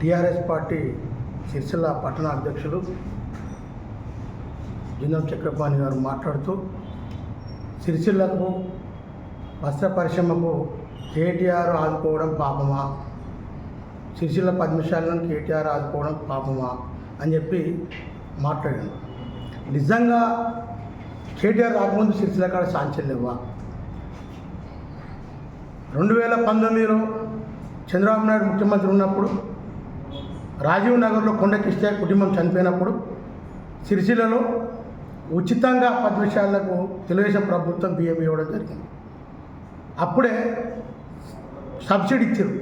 TRS party Sircilla పట్టణ అధ్యక్షులు జిన్నం చక్రపాణి గారు మాట్లాడుతూ సిరిసిల్లకు వస్త్ర పరిశ్రమకు కేటీఆర్ ఆదుకోవడం పాపమా? సిరిసిల్ల పద్మశాలను కేటీఆర్ ఆదుకోవడం పాపమా? అని చెప్పి మాట్లాడాను. నిజంగా కేటీఆర్ రాకముందు సిరిసిల్ల కాడ సాంచల్యవా రెండు వేల పంతొమ్మిదిలో చంద్రబాబు నాయుడు ముఖ్యమంత్రి ఉన్నప్పుడు రాజీవ్ నగర్లో కొండ కుటుంబం చనిపోయినప్పుడు సిరిసిల్లలో ఉచితంగా పద్మశాలకు తెలుగుదేశం ప్రభుత్వం బియ్యం ఇవ్వడం జరిగింది. అప్పుడే సబ్సిడీ ఇచ్చారు.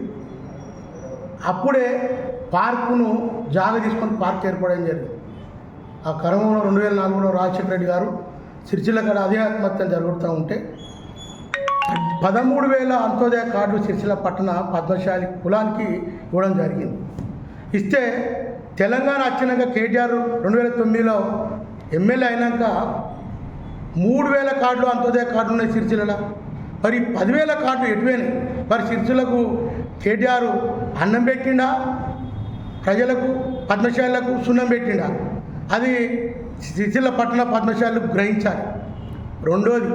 అప్పుడే పార్కును జాగ తీసుకొని పార్క్ ఏర్పడడం జరిగింది. ఆ క్రమంలో రెండు వేల నాలుగులో రాజశేఖర రెడ్డి గారు సిరిసిల్ల కాడ అదే ఆత్మహత్యలు జరుగుతూ ఉంటే పదమూడు వేల అంత్యోదయ కార్డు సిరిసిల్ల పట్టణ పద్మశాలి కులానికి ఇవ్వడం జరిగింది. ఇస్తే తెలంగాణ వచ్చినాక కేటీఆర్ రెండు వేల తొమ్మిదిలో ఎమ్మెల్యే అయినాక మూడు వేల కార్డులు అంత్యోదయ కార్డులు ఉన్నాయి సిరిసిల్లలో. మరి పదివేల కార్డులు ఎటువైనాయి మరి సిరిసిల్లకు కేటీఆర్ అన్నం పెట్టిండా? ప్రజలకు పద్మశాలకు సున్నం పెట్టిండా? అది సిరిసిల్ల పట్టణ పద్మశాలకు గ్రహించాలి. రెండోది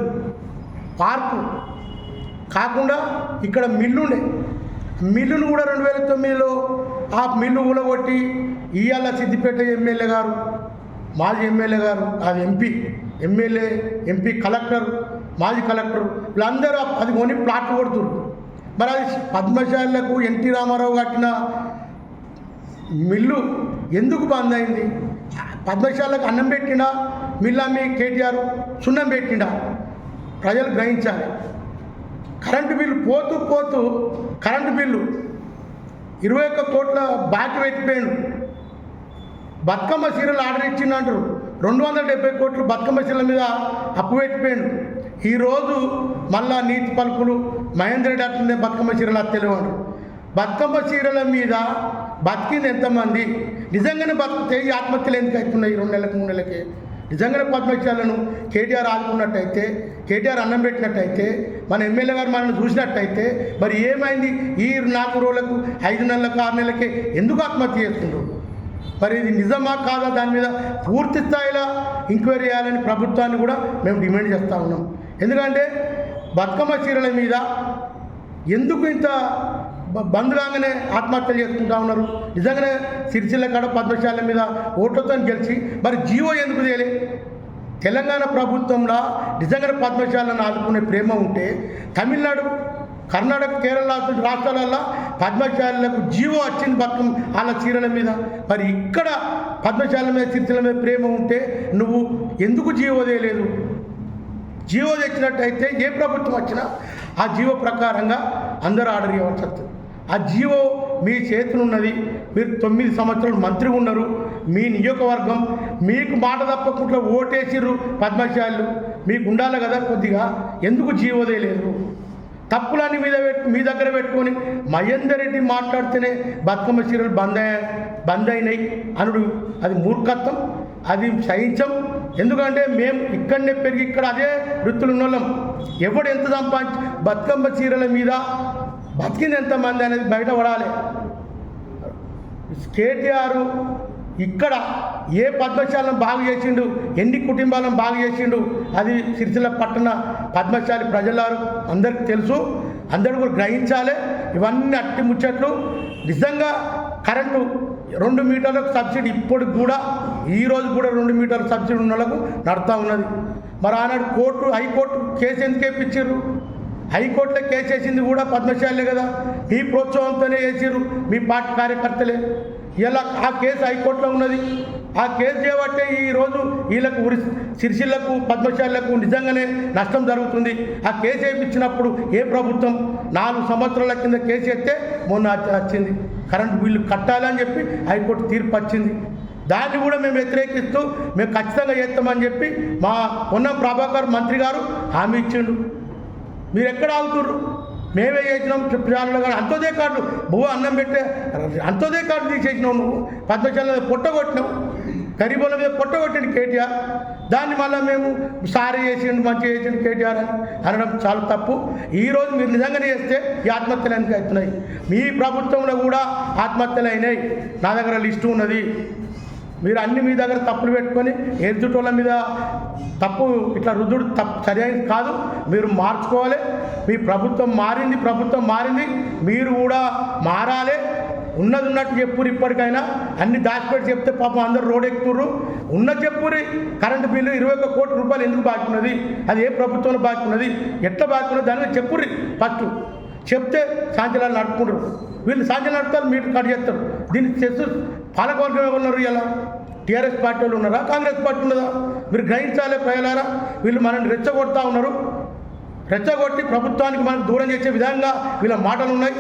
పార్కు. కాకుండా ఇక్కడ మిల్లు ఉండే మిల్లును కూడా రెండు వేల తొమ్మిదిలో ఆ మిల్లు ఊలగొట్టి ఇవాళ సిద్దిపేట ఎమ్మెల్యే గారు మాజీ ఎమ్మెల్యే గారు అది ఎంపీ ఎమ్మెల్యే ఎంపీ కలెక్టర్ మాజీ కలెక్టర్ వీళ్ళందరూ ఆ అది కొని ప్లాట్ కొడుతున్నారు మరి అది పద్మశాలకు ఎన్టీ రామారావు కట్టిన మిల్లు ఎందుకు బంద్ అయింది? పద్మశాలకు అన్నం పెట్టిండా? మిల్లు అమ్మి కేటీఆర్ సున్నం పెట్టిండా? ప్రజలు గ్రహించాలి. కరెంటు బిల్లు పోతూ పోతూ కరెంటు బిల్లు ఇరవై ఒక్క కోట్ల బాకీ పెట్టిపోయాడు. బతుకమ్మ చీరలు ఆర్డర్ ఇచ్చిందంటారు రెండు వందల డెబ్బై కోట్లు బతుకమ్మ చీరల మీద అప్పు పెట్టిపోయాడు. ఈరోజు మళ్ళా నీతి పలుకులు మహేంద్ర రెడ్డి అట్లనే బతుకమ్మ చీరలు అత్తలేవు బతుకమ్మ చీరల మీద బతికింది ఎంతమంది? నిజంగానే బతికితే ఈ ఆత్మహత్యలు ఎందుకు అవుతున్నాయి రెండు నెలలకు మూడు నెలలకి? నిజంగానే పద్మశాలను కేటీఆర్ ఆదుకున్నట్టయితే కేటీఆర్ అన్నం పెట్టినట్టయితే మన ఎమ్మెల్యే గారు మనల్ని చూసినట్టయితే మరి ఏమైంది? ఈ నాలుగు రోజులకు ఐదు నెలలకు ఆరు నెలలకే ఎందుకు ఆత్మహత్య చేస్తుండ్రు మరి ఇది నిజమా కాదా? దాని మీద పూర్తి స్థాయిలో ఎంక్వైరీ చేయాలని ప్రభుత్వాన్ని కూడా మేము డిమాండ్ చేస్తూ ఉన్నాం. ఎందుకంటే బతుకమ్మ చీరల మీద ఎందుకు ఇంత బంద్ కాగానే ఆత్మహత్యలు చేసుకుంటా ఉన్నారు? నిజంగానే సిరిసిల్ల కాడ పద్మశాల మీద ఓట్లతో గెలిచి మరి జీవో ఎందుకు తేలే తెలంగాణ ప్రభుత్వంలో నిజంగానే పద్మశాలను ఆదుకునే ప్రేమ ఉంటే తమిళనాడు కర్ణాటక కేరళ లాంటి రాష్ట్రాలలో పద్మశాలకు జీవో వచ్చింది బతుకం వాళ్ళ చీరల మీద. మరి ఇక్కడ పద్మశాల మీద చీరల మీద ప్రేమ ఉంటే నువ్వు ఎందుకు జీవో తేలేదు జీవో తెచ్చినట్టయితే ఏ ప్రభుత్వం వచ్చినా ఆ జీవో ప్రకారంగా అందరూ ఆర్డర్ ఇవ్వచ్చు ఆ జీవో మీ చేతులున్నది మీరు తొమ్మిది సంవత్సరాలు మంత్రి ఉన్నారు మీ నియోజకవర్గం మీకు మాట తప్పకుండా ఓటేసిర్రు పద్మశాలు మీకు ఉండాలి కదా కొద్దిగా. ఎందుకు జీవోదే లేదు తప్పులన్నీ మీద మీ దగ్గర పెట్టుకొని మహేందర్ రెడ్డి మాట్లాడితేనే బతుకమ్మ చీరలు బంద్ అయ్యా- బంద్ అయినాయి అనుడు. అది మూర్ఖత్వం అది సహించం. ఎందుకంటే మేము ఇక్కడనే పెరిగి ఇక్కడ అదే వృత్తులు ఉన్నోళ్ళం ఎవడు ఎంత సంపాదించి బతుకమ్మ చీరల మీద బతికింది ఎంతమంది అనేది బయటపడాలి కేటీఆర్ ఇక్కడ ఏ పద్మశాలను బాగు చేసిండు ఎన్ని కుటుంబాలను బాగు చేసిండు అది సిరిసిల్ల పట్టణ పద్మశాలి ప్రజలారు అందరికీ తెలుసు. అందరూ కూడా గ్రహించాలి. ఇవన్నీ అట్టి ముచ్చట్లు. నిజంగా కరెంటు రెండు మీటర్లకు సబ్సిడీ ఇప్పటికి కూడా ఈ రోజు కూడా రెండు మీటర్ల సబ్సిడీ ఉన్న వాళ్ళకు నడుతూ ఉన్నది. మరి ఆనాడు కోర్టు హైకోర్టు కేసు ఎందుకు వేయించారు హైకోర్టులో కేసు వేసింది కూడా పద్మశాలే కదా. మీ ప్రోత్సాహంతోనే వేసిర్రు మీ పార్టీ కార్యకర్తలే. ఇలా ఆ కేసు హైకోర్టులో ఉన్నది. ఆ కేసు చేయబట్టే ఈరోజు వీళ్ళకు ఉరి సిరిసిల్లకు పద్మశాలకు నిజంగానే నష్టం జరుగుతుంది. ఆ కేసు వేయించినప్పుడు ఏ ప్రభుత్వం నాలుగు సంవత్సరాల కింద కేసు ఎత్తే మొన్న వచ్చింది. కరెంటు బిల్లు కట్టాలని చెప్పి హైకోర్టు తీర్పు వచ్చింది. దాన్ని కూడా మేము వ్యతిరేకిస్తూ మేము ఖచ్చితంగా చేస్తామని చెప్పి మా ఉన్న ప్రభాకర్ మంత్రి గారు హామీ ఇచ్చిండు. మీరు ఎక్కడ ఆగుతుర్రు? మేమే చేసినాం చెప్పాలలో కానీ అంతోదే కార్డు. బువ్వ అన్నం పెట్టే అంతోదే కార్డు తీసేసినావు నువ్వు. పద్మశాల మీద పొట్టగొట్టినావు గరీబుల మీద పొట్టగొట్టిండు కేటీఆర్. దాన్ని మళ్ళీ మేము సారీ చేసిండు మంచిగా చేసిండు కేటీఆర్ అని అనడం చాలా తప్పు. ఈరోజు మీరు నిజంగానే చేస్తే ఈ ఆత్మహత్యలు ఎందుకు అవుతున్నాయి? మీ ప్రభుత్వంలో కూడా ఆత్మహత్యలు అయినాయి. నా దగ్గర లిస్టు ఉన్నది. మీరు అన్ని మీ దగ్గర తప్పులు పెట్టుకొని ఎదుటోళ్ళ మీద తప్పు ఇట్లా రుద్దుడు తప్పు సరైనది కాదు. మీరు మార్చుకోవాలి. మీ ప్రభుత్వం మారింది ప్రభుత్వం మారింది. మీరు కూడా మారాలి. ఉన్నది ఉన్నట్టు చెప్పురు ఇప్పటికైనా. అన్ని దాచిపెట్టి చెప్తే పాపం అందరూ రోడ్ ఎక్కుతుర్రు ఉన్న చెప్పురి కరెంటు బిల్లు ఇరవై ఒక్క కోట్ల రూపాయలు ఎందుకు బాకీ ఉన్నది అది ఏ ప్రభుత్వంలో బాకీ ఉన్నది ఎట్లా బాకీ ఉన్నది దాని చెప్పుర్రి ఫస్ట్. చెప్తే సాంచలాలు నడుపుకుంటారు. వీళ్ళు సాంచలు నడుపుతారు మీరు కట్ చేస్తారు. దీన్ని చేస్తూ పాలకవర్గం ఎవరున్నారు ఇలా టీఆర్ఎస్ పార్టీ వాళ్ళు ఉన్నారా? కాంగ్రెస్ పార్టీ ఉన్నదా? మీరు గ్రహించాలి ప్రజలారా? వీళ్ళు మనల్ని రెచ్చగొడతా ఉన్నారు. రెచ్చగొట్టి ప్రభుత్వానికి మనం దూరం చేసే విధంగా వీళ్ళ మాటలు ఉన్నాయి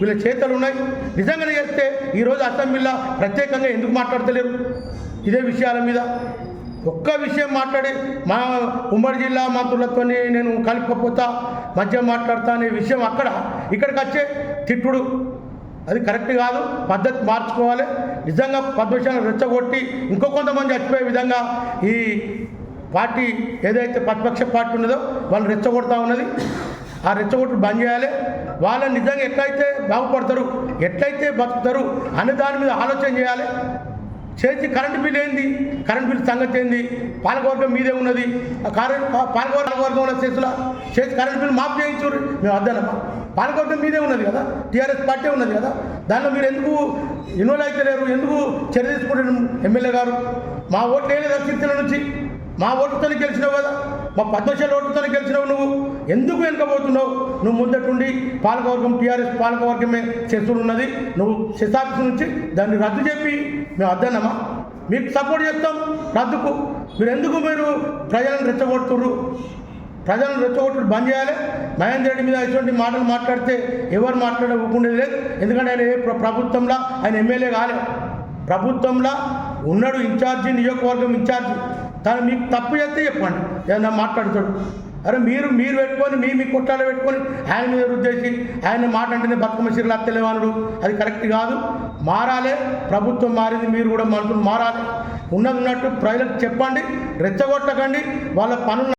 వీళ్ళ చేతలు ఉన్నాయి నిజంగానే చేస్తే ఈరోజు అసెంబ్లీలో ప్రత్యేకంగా ఎందుకు మాట్లాడతలేరు? ఇదే విషయాల మీద. ఒక్క విషయం మాట్లాడి మా ఉమ్మడి జిల్లా మంత్రులతో నేను కలుపుకపోతా మధ్య మాట్లాడతా అనే విషయం అక్కడ ఇక్కడికి వచ్చే తిట్టుడు. అది కరెక్ట్ కాదు పద్ధతి మార్చుకోవాలి. నిజంగా పద్మశాలను రెచ్చగొట్టి ఇంకో కొంతమంది చచ్చిపోయే విధంగా ఈ పార్టీ ఏదైతే ప్రతిపక్ష పార్టీ ఉన్నదో వాళ్ళు రెచ్చగొడతా ఉన్నది. ఆ రెచ్చగొట్టు బంద్ చేయాలి. వాళ్ళని నిజంగా ఎట్లయితే బాగుపడతారు ఎట్లయితే బతుకుతారు అనే దాని మీద ఆలోచన చేయాలి. చేసి కరెంటు బిల్ ఏంది? కరెంటు బిల్ సంగతి ఏంది? పాలకవర్గం మీదే ఉన్నది. ఆ కరెంట్ పాలకవర్గం ఉన్న చేతుల చేసి కరెంటు బిల్ మాఫ్ చేయించు మేము వద్దనమ్మా పాలకవర్గం మీదే ఉన్నది కదా? టీఆర్ఎస్ పార్టీ ఉన్నది కదా? దానిలో మీరు ఎందుకు ఇన్వాల్వ్ అయితే లేరు ఎందుకు చర్య తీసుకుంటారు ఎమ్మెల్యే గారు? మా ఓట్లు వేయలేదు? అస్థితుల నుంచి? మా ఓటుతో గెలిచినావు కదా. మా పద్మశాల ఓటుతో గెలిచినావు నువ్వు. ఎందుకు వెనుకపోతున్నావు నువ్వు ముందటుండి పాలకవర్గం టీఆర్ఎస్ పాలకవర్గమే చేస్తూ ఉన్నది నువ్వు శిశాఫీస్ నుంచి దాన్ని రద్దు చెప్పి మేము అద్దన్నమా? మీకు సపోర్ట్ చేస్తాం. రద్దుకు. మీరు ఎందుకు మీరు ప్రజలను రెచ్చగొడుతుర్రు? ప్రజలను రెచ్చగొట్టుడు బంద్ చేయాలి? మహేందర్ రెడ్డి మీద ఇటువంటి మాటలు మాట్లాడితే ఎవరు మాట్లాడే లేదు. ఎందుకంటే ఆయన ఏ ప్రభుత్వంలో ఆయన ఎమ్మెల్యే కాలే. ప్రభుత్వంలో ఉన్నాడు ఇన్ఛార్జి నియోజకవర్గం ఇన్ఛార్జి. తను మీకు తప్పు చేస్తే చెప్పండి. ఏదన్నా మాట్లాడుతాడు. అరే మీరు మీరు పెట్టుకొని మీ మీ కుట్రాలు పెట్టుకొని ఆయన మీద రుద్దేసి ఆయన మాట అంటేనే బతుకమ్మ చీరలు అత్తలేవానుడు అది కరెక్ట్ కాదు. మారాలే. ప్రభుత్వం మారింది. మీరు కూడా మనుషులు మారాలి. ఉన్నది ఉన్నట్టు ప్రజలకు చెప్పండి. రెచ్చగొట్టకండి. వాళ్ళ పనులు